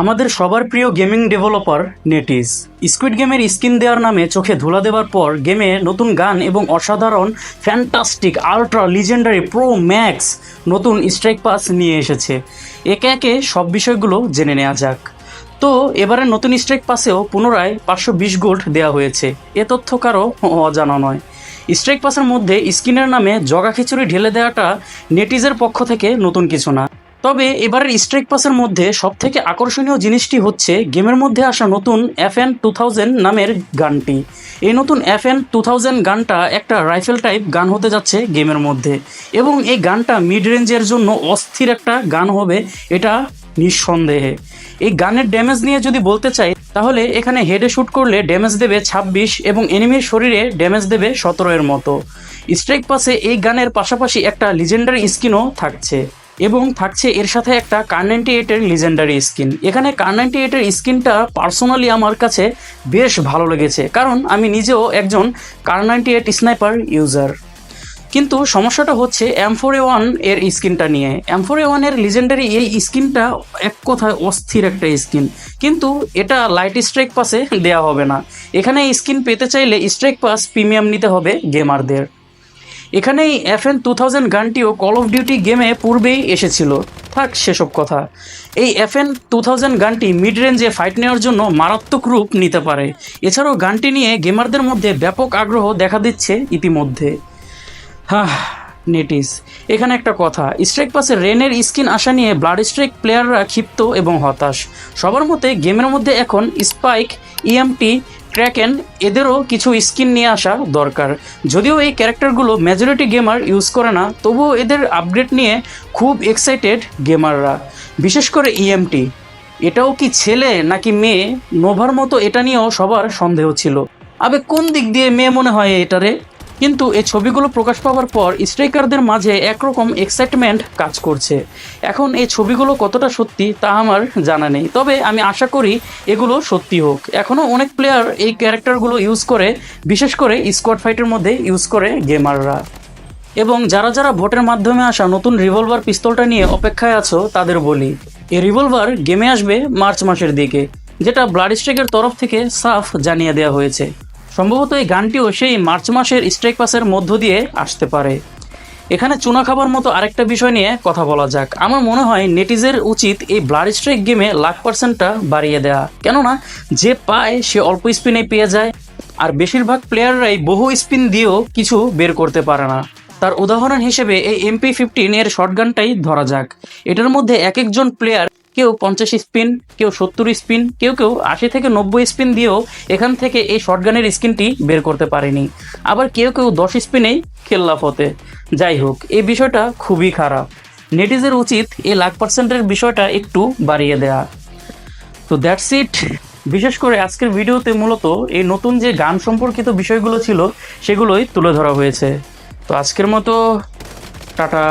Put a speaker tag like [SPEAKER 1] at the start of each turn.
[SPEAKER 1] আমাদের সবার প্রিয় গেমিং ডেভেলপার নেটিজ। স্কুইড গেমের স্কিন দেওয়ার নামে চোখে ধুলা দেওয়ার পর গেমে নতুন গান এবং অসাধারণ fantastic, ultra legendary, pro max নতুন স্ট্রাইক পাস নিয়ে এসেছে। একে একে সব বিষয়গুলো জেনে নেওয়া যাক। তো এবারে নতুন স্ট্রাইক পাসেও পুনরায় পাঁচশো বিশ গোল্ড দেওয়া হয়েছে। এ তথ্য কারও অজানা নয়। স্ট্রাইক পাসের মধ্যে স্কিনের নামে জগা খিচুড়ি ঢেলে দেওয়াটা নেটিজের পক্ষ থেকে নতুন কিছু না। তবে এবারের স্ট্রাইক পাসের মধ্যে সবথেকে আকর্ষণীয় জিনিসটি হচ্ছে গেমের মধ্যে আসা নতুন এফ এন টু থাউজেন্ড নামের গানটি। এই নতুন এফ এন টু থাউজেন্ড গানটা একটা রাইফেল টাইপ গান হতে যাচ্ছে গেমের মধ্যে এবং এই গানটা মিড রেঞ্জের জন্য অস্থির একটা গান হবে এটা নিঃসন্দেহে। এই গানের ড্যামেজ নিয়ে যদি বলতে চাই, তাহলে এখানে হেডে শ্যুট করলে ড্যামেজ দেবে ছাব্বিশ এবং এনিমির শরীরে ড্যামেজ দেবে সতেরো এর মতো। স্ট্রাইক পাসে এই গানের পাশাপাশি একটা লিজেন্ডারি স্কিনও থাকছে। এবং থাকছে এর সাথে একটা কার নাইনটি এইটের লিজেন্ডারি স্কিন এখানে কার নাইনটি এইটের স্কিনটা পার্সোনালি আমার কাছে বেশ ভালো লেগেছে, কারণ আমি নিজেও একজন Kar ninety eight sniper user কিন্তু সমস্যাটা হচ্ছে এম ফোর এ ওয়ানের স্কিনটা নিয়ে। এম ফোর এ ওয়ানের লিজেন্ডারি এই স্কিনটা এক কথায় অস্থির একটা স্কিন কিন্তু এটা লাইট স্ট্রাইক পাসে দেওয়া হবে না। এখানে স্কিন পেতে চাইলে স্ট্রাইক পাস প্রিমিয়াম নিতে হবে গেমারদের এখানে এই এফ এন টু থাউজেন্ড গানটিও কল অফ ডিউটি গেমে পূর্বেই এসেছিল। থাক, সেসব কথা। এই এফ এন টু থাউজেন্ড গানটি মিড রেঞ্জে ফাইট নেওয়ার জন্য মারাত্মক রূপ নিতে পারে। এছাড়াও গানটি নিয়ে গেমারদের মধ্যে ব্যাপক আগ্রহ দেখা দিচ্ছে ইতিমধ্যে। হ্যাঁ নেটিস এখানে একটা কথা স্ট্রাইক পাসে রেনের স্কিন আসা নিয়ে ব্লাড স্ট্রাইক প্লেয়াররা ক্ষিপ্ত এবং হতাশ। সবার মতে গেমের মধ্যে এখন স্পাইক ইএমটি ক্র্যাকেন এদেরও কিছু স্কিন নিয়ে আসা দরকার। যদিও এই ক্যারেক্টারগুলো মেজরিটি গেমার ইউজ করে না, তবুও এদের আপডেট নিয়ে খুব এক্সাইটেড গেমাররা বিশেষ করে ইএমটি এটাও কি ছেলে নাকি মেয়ে? নোভার মতো এটা নিয়েও সবার সন্দেহ ছিল। আবে কোন দিক দিয়ে মেয়ে মনে হয় এটারে? কিন্তু এই ছবিগুলো প্রকাশ পাওয়ার পর স্ট্রাইকারদের মাঝে একরকম এক্সাইটমেন্ট কাজ করছে। এখন এই ছবিগুলো কতটা সত্যি তা আমার জানা নেই। তবে আমি আশা করি এগুলো সত্যি হোক। এখনও অনেক প্লেয়ার এই ক্যারেক্টারগুলো ইউজ করে, বিশেষ করে স্কোয়াড ফাইটের মধ্যে ইউজ করে গেমাররা এবং যারা যারা ভোটের মাধ্যমে আসা নতুন রিভলভার পিস্তলটা নিয়ে অপেক্ষায় আছো, তাদের বলি, এই রিভলভার গেমে আসবে মার্চ মাসের দিকে, যেটা ব্লাড স্ট্রাইকের তরফ থেকে সাফ জানিয়ে দেওয়া হয়েছে। সম্ভবত এই গানটিও সেই মার্চ মাসের স্ট্রাইক পাসের মধ্য দিয়ে আসতে পারে। এখানে চুনা খাবার মতো আরেকটা বিষয় নিয়ে কথা বলা যাক। আমার মনে হয় নেটিজের উচিত এই ব্লাড স্ট্রাইক গেমে লাখ পার্সেন্টটা বাড়িয়ে দেওয়া কেননা, যে পায় সে অল্প স্পিনে পেয়ে যায়, আর বেশিরভাগ প্লেয়াররাই বহু স্পিন দিয়েও কিছু বের করতে পারে না। তার উদাহরণ হিসেবে এই এমপি ফিফটিন এর শটগানটাই ধরা যাক। এটার মধ্যে এক একজন প্লেয়ার কেউ পঞ্চাশ স্পিন, কেউ সত্তর স্পিন, কেউ কেউ আশি থেকে নব্বই স্পিন দিয়েও এখান থেকে এই শটগানের স্কিনটি বের করতে পারেনি। আবার কেউ কেউ দশ স্পিনেই খেল্লাফ হতে যাই হোক, এই বিষয়টা খুবই খারাপ। নেটিজের উচিত এই লাখ পার্সেন্টের বিষয়টা একটু বাড়িয়ে দেয়া। তো দ্যাটস ইট। বিশেষ করে আজকের ভিডিওতে মূলত এই নতুন যে গান সম্পর্কিত বিষয়গুলো ছিল, সেগুলোই তুলে ধরা হয়েছে। তো আজকের মতো, টাটা।